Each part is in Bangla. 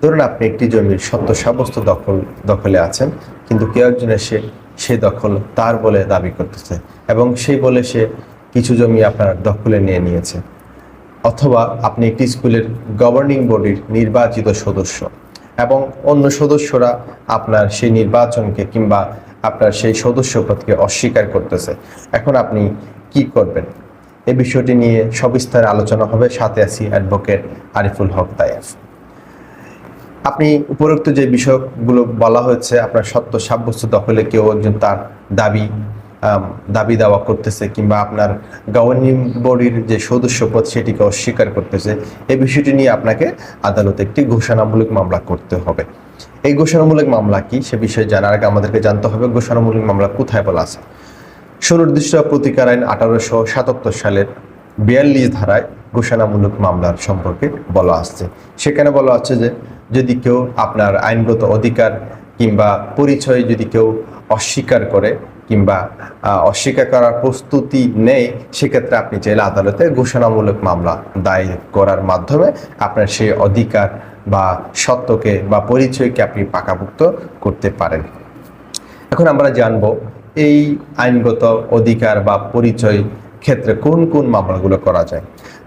ধরুন আপনি একটি জমির সত্য সাব্যস্ত দখল, দখলে আছেন, কিন্তু কেউ একজন এসে সে দখল তার বলে দাবি করতেছে এবং সেই বলে সে কিছু জমি আপনার দখলে নিয়ে নিয়েছে। অথবা আপনি একটি স্কুলের গভর্নিং বডির নির্বাচিত সদস্য এবং অন্য সদস্যরা আপনার সেই নির্বাচনকে কিংবা আপনার সেই সদস্য পদকে অস্বীকার করতেছে। এখন আপনি কি করবেন? এই বিষয়টি নিয়ে সবিস্তারে আলোচনা হবে সাথে আছি অ্যাডভোকেট আরিফুল হক তায়েফ আপনি উপরোক্ত যে বিষয়গুলো বলা হয়েছে, আপনার সত্য সাব্যস্ত দখলে কেউ একজন তার দাবি দাবি দাওয়া করতেছে কিংবা আপনার গভর্নিং বডির যে সদস্যপদ সেটিকে অস্বীকার করতেছে এই বিষয়টি নিয়ে আপনাকে আদালতে একটি ঘোষণামূলক মামলা করতে হবে। এই ঘোষণামূলক মামলা কি? সে বিষয়ে জানার আগে আমাদেরকে জানতে হবে ঘোষণামূলক মামলা কোথায় বলা আছে। সুনির্দিষ্ট প্রতিকার আইন আঠারোশো সাতাত্তর সালের বিয়াল্লিশ ধারায় ঘোষণামূলক মামলার সম্পর্কে বলা আসছে। সেখানে বলা হচ্ছে যে, যদি কেউ আপনার আইনগত অধিকার কিংবা পরিচয় যদি কেউ অস্বীকার করে কিংবা অস্বীকার করার প্রস্তুতি নেয়, সেক্ষেত্রে আপনি চাইলে আদালতে ঘোষণামূলক মামলা দায়ের করার মাধ্যমে আপনার সেই অধিকার বা সত্যকে বা পরিচয়কে আপনি পাকাভুক্ত করতে পারেন। এখন আমরা জানব, এই আইনগত অধিকার বা পরিচয় ক্ষেত্রে কোন কোন মামলাগুলো করা যায়?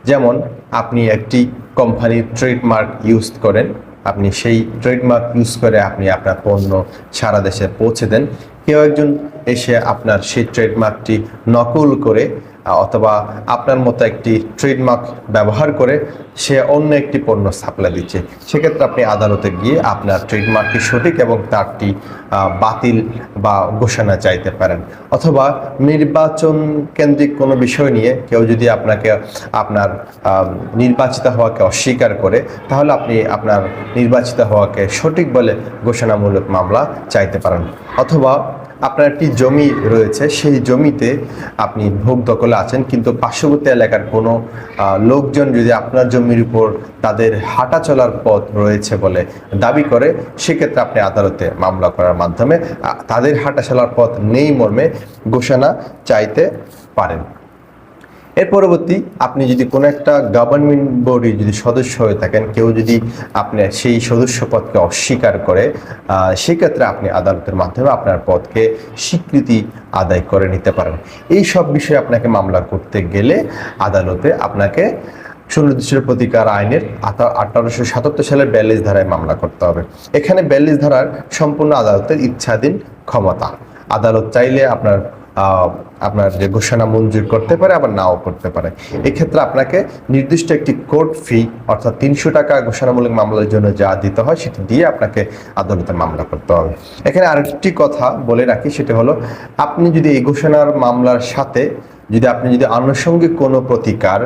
যেমন আপনি একটি কোম্পানির ট্রেডমার্ক ইউজ করেন, আপনি সেই ট্রেডমার্ক ইউজ করে আপনি আপনার পণ্য সারা দেশে পৌঁছে দেন। কেউ একজন এসে আপনার সেই ট্রেডমার্কটি নকল করে অথবা আপনার মতো একটি ট্রেডমার্ক ব্যবহার করে সে অন্য একটি পণ্য সাপ্লাই দিচ্ছে। সেক্ষেত্রে আপনি আদালতে গিয়ে আপনার ট্রেডমার্কটি সঠিক এবং তারটি বাতিল বা ঘোষণা চাইতে পারেন। অথবা নির্বাচন কেন্দ্রিক কোনো বিষয় নিয়ে কেউ যদি আপনাকে, আপনার নির্বাচিত হওয়াকে অস্বীকার করে, তাহলে আপনি আপনার নির্বাচিত হওয়াকে সঠিক বলে ঘোষণামূলক মামলা চাইতে পারেন। অথবা আপনার একটি জমি রয়েছে, সেই জমিতে আপনি ভোগ দখলে আছেন, কিন্তু পার্শ্ববর্তী এলাকার কোনো লোকজন যদি আপনার জমির উপর তাদের হাঁটা চলার পথ রয়েছে বলে দাবি করে, সেক্ষেত্রে আপনি আদালতে মামলা করার মাধ্যমে তাদের হাঁটা চলার পথ নেই মর্মে ঘোষণা চাইতে পারেন। এর পরবর্তী, আপনি যদি কোনো একটা গভর্নমেন্ট বডির যদি সদস্য হয়ে থাকেন, কেউ যদি আপনার সেই সদস্য পদকে অস্বীকার করে সেক্ষেত্রে আপনি আদালতের মাধ্যমে আপনার পদকে স্বীকৃতি আদায় করে নিতে পারেন। এই সব বিষয়ে আপনাকে মামলা করতে গেলে আদালতে আপনাকে সুনির্দিষ্ট প্রতিকার আইনের আঠারোশো সাতাত্তর সালের বিয়াল্লিশ ধারায় মামলা করতে হবে। এখানে বিয়াল্লিশ ধারার সম্পূর্ণ আদালতের ইচ্ছাধীন ক্ষমতা। আদালত চাইলে আপনার আপনার যে ঘোষণা মঞ্জুর করতে পারে, আবার নাও করতে পারে। এক্ষেত্রে আপনাকে নির্দিষ্ট একটি কোর্ট ফি, অর্থাৎ তিনশো টাকা ঘোষণামূলক মামলার জন্য যা দিতে হয়, সেটি দিয়ে আপনাকে আদালতে মামলা করতে হবে। এখানে আরেকটি কথা বলে রাখি, সেটা হলো, আপনি যদি এই ঘোষণার মামলার সাথে, যদি আপনি যদি আনুষঙ্গিক কোনো প্রতিকার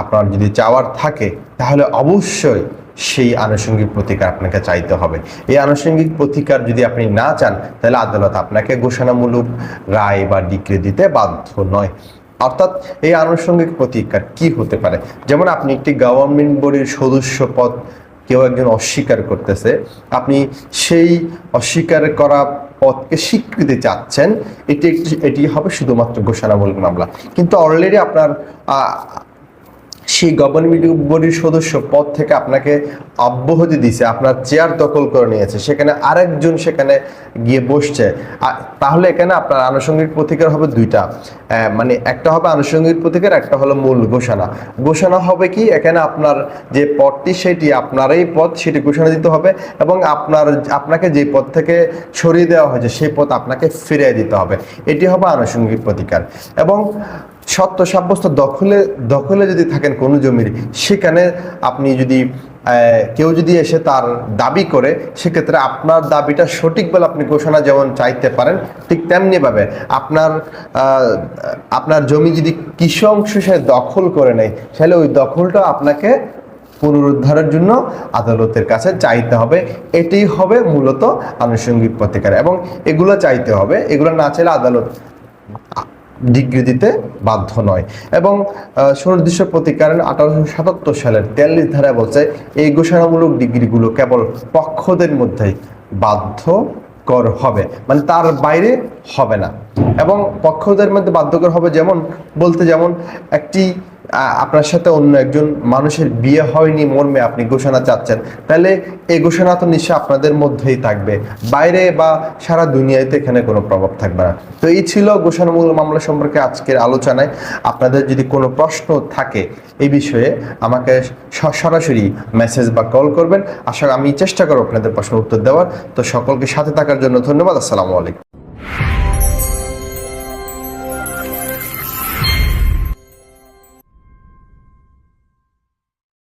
আপনার যদি চাওয়ার থাকে, তাহলে অবশ্যই সেই আনুষঙ্গিক প্রতিকার আপনাকে চাইতে হবে। এই আনুষঙ্গিক প্রতিকার যদি আপনি না চান, তাহলে আদালত আপনাকে ঘোষণামূলক রায় বা ডিক্রি দিতে বাধ্য নয়। অর্থাৎ এই আনুষঙ্গিক প্রতিকার কি হতে পারে? যেমন আপনি একটি গভর্নমেন্ট বডির সদস্য পদ কেউ একজন অস্বীকার করতেছে, আপনি সেই অস্বীকার করা পদকে স্বীকৃতি চাচ্ছেন, এটি একটি, এটি হবে শুধুমাত্র ঘোষণামূলক মামলা। কিন্তু অলরেডি আপনার সেই গভর্নমেন্ট বডির সদস্য পদ থেকে আপনাকে অব্যাহতি দিছে, আপনার চেয়ার দখল করে নিয়েছে, সেখানে আরেকজন সেখানে গিয়ে বসছে। তাহলে এখানে আপনার আনুষঙ্গিক প্রতিকার হবে দুইটা। মানে একটা হবে আনুষঙ্গিক প্রতিকার, একটা হলো মূল ঘোষণা। ঘোষণা হবে কি, এখানে আপনার যে পদটি সেটি আপনার এই পদ, সেটি ঘোষণা দিতে হবে এবং আপনার, আপনাকে যে পদ থেকে সরিয়ে দেওয়া হয়েছে, সেই পদ আপনাকে ফিরিয়ে দিতে হবে। এটি হবে আনুষঙ্গিক প্রতিকার। এবং সত্য সাব্যস্ত দখলে দখলে যদি থাকেন কোনো জমির, সেখানে আপনি যদি কেউ যদি এসে তার দাবি করে, সেক্ষেত্রে আপনার দাবিটা সঠিক বলে আপনি ঘোষণা যেমন চাইতে পারেন, ঠিক তেমনিভাবে আপনার আপনার জমি যদি কিছু অংশ সে দখল করে নেয়, তাহলে ওই দখলটা আপনাকে পুনরুদ্ধারের জন্য আদালতের কাছে চাইতে হবে। এটাই হবে মূলত আনুষঙ্গিক প্রতিকার এবং এগুলো চাইতে হবে। এগুলো না চাইলে আদালত ডিগ্রি দিতে বাধ্য নয়। এবং সুনির্দিষ্ট প্রতিকারের আঠারোশো সাতাত্তর সালের তেয়াল্লিশ ধারায় বলছে, এই ঘোষণামূলক ডিগ্রিগুলো কেবল পক্ষদের মধ্যেই বাধ্যকর হবে মানে তার বাইরে হবে না। এবং পক্ষদের মধ্যে বাধ্যকর হবে যেমন, বলতে যেমন একটি আপনার সাথে অন্য একজন মানুষের বিয়ে হয়নি মর্মে আপনি ঘোষণা চাচ্ছেন। তাহলে এই ঘোষণা তো নিশ্চয় আপনাদের মধ্যেই থাকবে। বাইরে বা সারা দুনিয়াতে এখানে কোনো প্রভাব থাকবে না। তো এই ছিল ঘোষণামূলক মামলা সম্পর্কে আজকের আলোচনায়। আপনাদের যদি কোনো প্রশ্ন থাকে এই বিষয়ে আমাকে সরাসরি মেসেজ বা কল করবেন। আশা আমি চেষ্টা করব আপনাদের প্রশ্ন উত্তর দেওয়ার। তো সকলকে সাথে থাকার জন্য ধন্যবাদ। আসসালামু আলাইকুম।